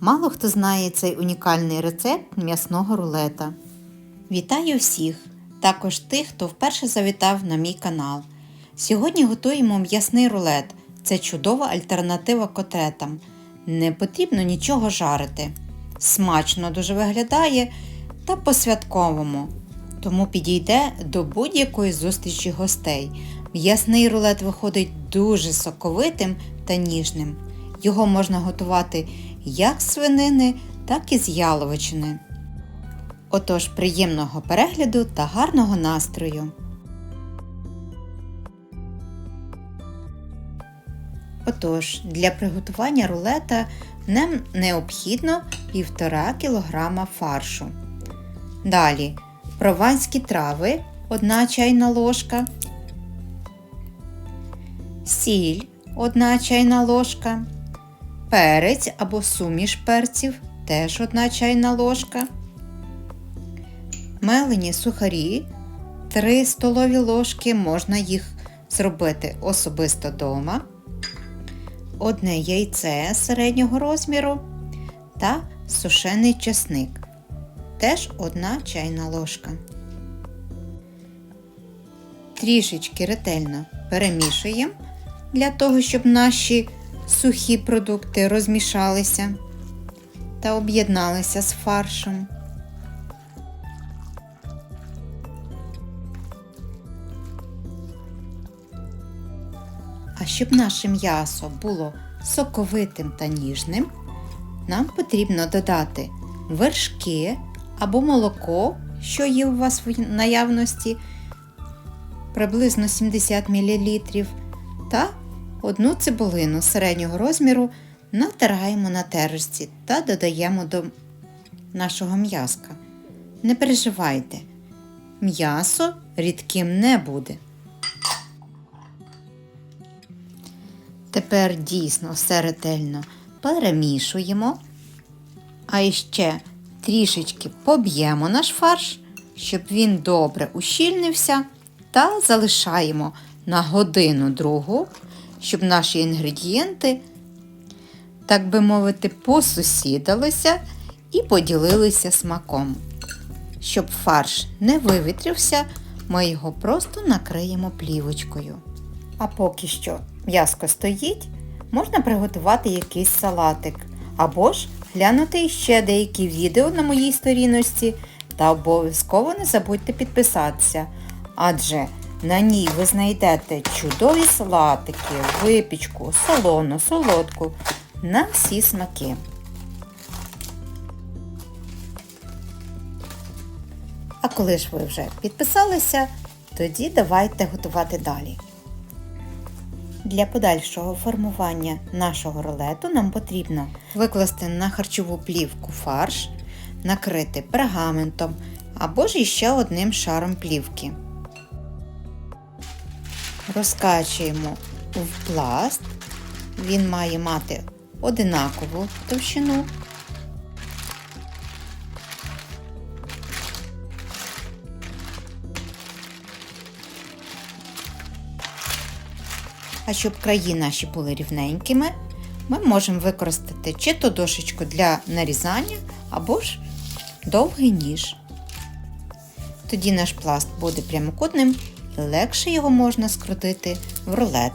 Мало хто знає цей унікальний рецепт м'ясного рулета. Вітаю всіх! Також тих, хто вперше завітав на мій канал. Сьогодні готуємо м'ясний рулет. Це чудова альтернатива котлетам. Не потрібно нічого жарити. Смачно дуже виглядає та по-святковому. Тому підійде до будь-якої зустрічі гостей. М'ясний рулет виходить дуже соковитим та ніжним. Його можна готувати як з свинини, так і з яловичини. Отож, приємного перегляду та гарного настрою! Отож, для приготування рулета нам необхідно 1,5 кг фаршу. Далі прованські трави 1 чайна ложка, сіль 1 чайна ложка, перець або суміш перців теж 1 чайна ложка, мелені сухарі 3 столові ложки, можна їх зробити особисто вдома, одне яйце середнього розміру та сушений чесник теж 1 чайна ложка. Трішечки ретельно перемішуємо для того, щоб наші сухі продукти розмішалися та об'єдналися з фаршем. А щоб наше м'ясо було соковитим та ніжним, нам потрібно додати вершки або молоко, що є у вас в наявності, приблизно 70 мл, та одну цибулину середнього розміру натираємо на терочці та додаємо до нашого м'яска. Не переживайте, м'ясо рідким не буде. Тепер дійсно все ретельно перемішуємо, а іще трішечки поб'ємо наш фарш, щоб він добре ущільнився, та залишаємо на годину другу, щоб наші інгредієнти, так би мовити, посусідалися і поділилися смаком. Щоб фарш не вивітрівся, ми його просто накриємо плівочкою. А поки що м'яско стоїть, можна приготувати якийсь салатик. Або ж глянути ще деякі відео на моїй сторіночці та обов'язково не забудьте підписатися, адже на ній ви знайдете чудові салатики, випічку, солону, солодку на всі смаки. А коли ж ви вже підписалися, тоді давайте готувати далі. Для подальшого формування нашого рулету нам потрібно викласти на харчову плівку фарш, накрити пергаментом або ж іще одним шаром плівки. Розкачуємо в пласт, він має мати одинакову товщину. А щоб краї наші були рівненькими, ми можемо використати чи то дошечку для нарізання, або ж довгий ніж. Тоді наш пласт буде прямокутним легше його можна скрутити в рулет.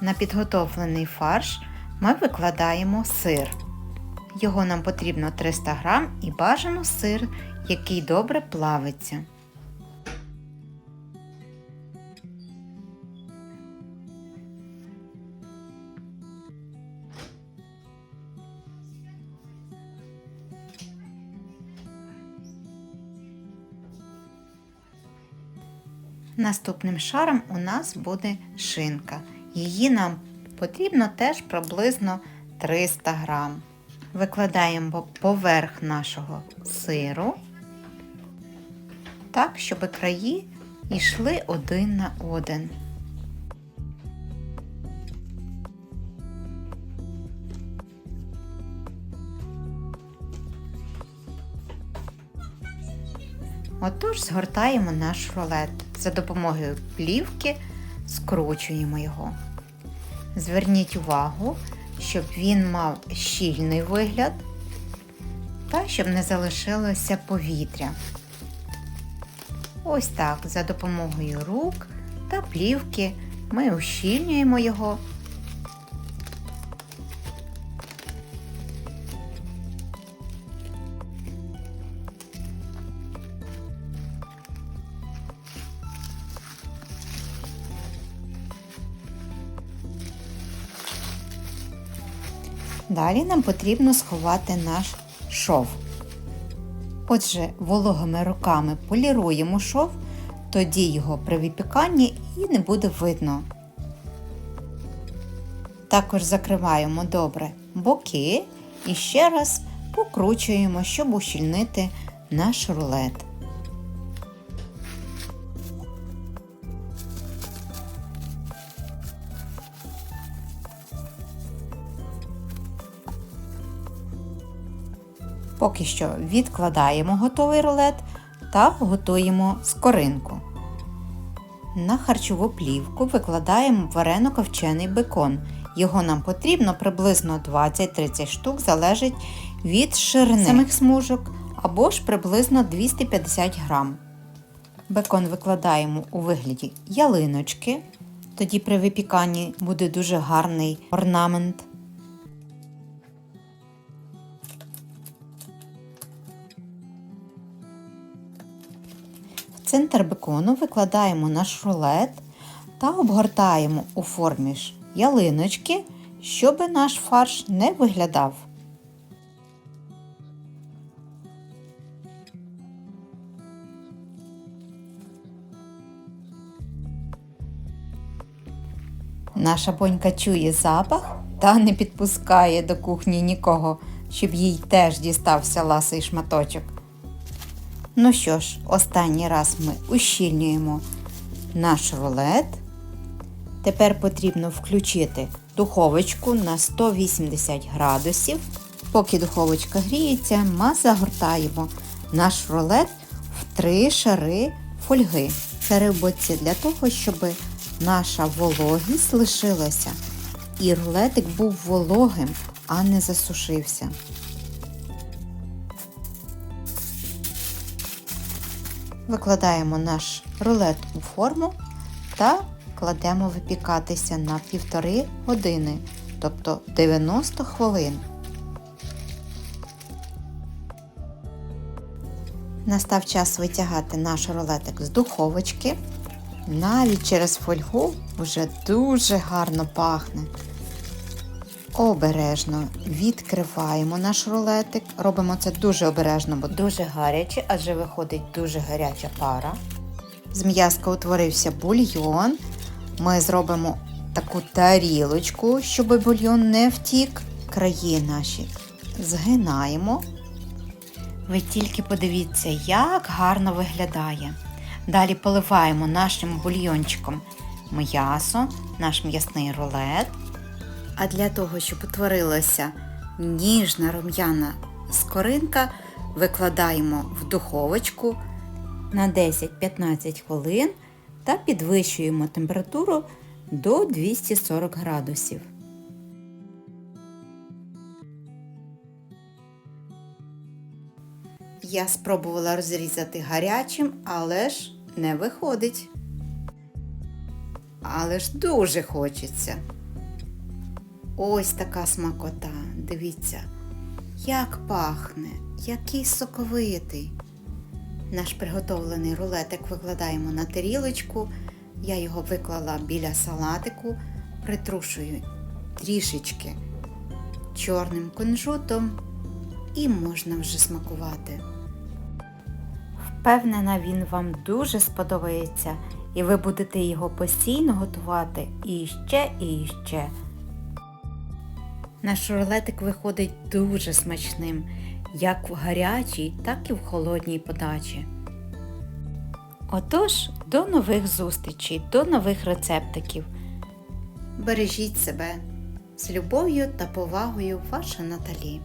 На підготовлений фарш ми викладаємо сир. Його нам потрібно 300 грам і бажано сир, який добре плавиться. Наступним шаром у нас буде шинка. Її нам потрібно теж приблизно 300 грам. Викладаємо поверх нашого сиру, так, щоб краї йшли один на один. Отож, згортаємо наш рулет. За допомогою плівки скручуємо його. Зверніть увагу, щоб він мав щільний вигляд та щоб не залишилося повітря. Ось так, за допомогою рук та плівки ми ущільнюємо його. Далі нам потрібно сховати наш шов. Отже, вологими руками поліруємо шов, тоді його при випіканні і не буде видно. Також закриваємо добре боки і ще раз покручуємо, щоб ущільнити наш рулет. Поки що відкладаємо готовий рулет та готуємо скоринку. На харчову плівку викладаємо варено-ковчений бекон. Його нам потрібно приблизно 20-30 штук, залежить від ширини самих смужок або ж приблизно 250 грам. Бекон викладаємо у вигляді ялиночки, тоді при випіканні буде дуже гарний орнамент. Центр бекону викладаємо наш рулет та обгортаємо у формі ж ялиночки, щоб наш фарш не виглядав. Наша бонька чує запах та не підпускає до кухні нікого, щоб їй теж дістався ласий шматочок. Ну що ж, останній раз ми ущільнюємо наш рулет. Тепер потрібно включити духовочку на 180 градусів. Поки духовочка гріється, ми загортаємо наш рулет в три шари фольги. Шари в боці для того, щоб наша вологість лишилася. І рулетик був вологим, а не засушився. Викладаємо наш рулет у форму та кладемо випікатися на півтори години, тобто 90 хвилин. Настав час витягати наш рулетик з духовочки. Навіть через фольгу вже дуже гарно пахне. Обережно відкриваємо наш рулетик. Робимо це дуже обережно, бо дуже гаряче, адже виходить дуже гаряча пара. З м'язка утворився бульйон. Ми зробимо таку тарілочку, щоб бульйон не втік. Краї наші згинаємо. Ви тільки подивіться, як гарно виглядає. Далі поливаємо нашим бульйончиком м'ясо, наш м'ясний рулет. А для того, щоб утворилася ніжна рум'яна скоринка, викладаємо в духовочку на 10-15 хвилин та підвищуємо температуру до 240 градусів. Я спробувала розрізати гарячим, але ж не виходить. Але ж дуже хочеться. Ось така смакота. Дивіться, як пахне, який соковитий. Наш приготовлений рулетик викладаємо на тарілочку. Я його виклала біля салатику, притрушую трішечки чорним кунжутом і можна вже смакувати. Впевнена, він вам дуже сподобається, і ви будете його постійно готувати і ще, і ще. Наш рулетик виходить дуже смачним, як в гарячій, так і в холодній подачі. Отож, до нових зустрічей, до нових рецептиків. Бережіть себе з любов'ю та повагою ваша Наталі.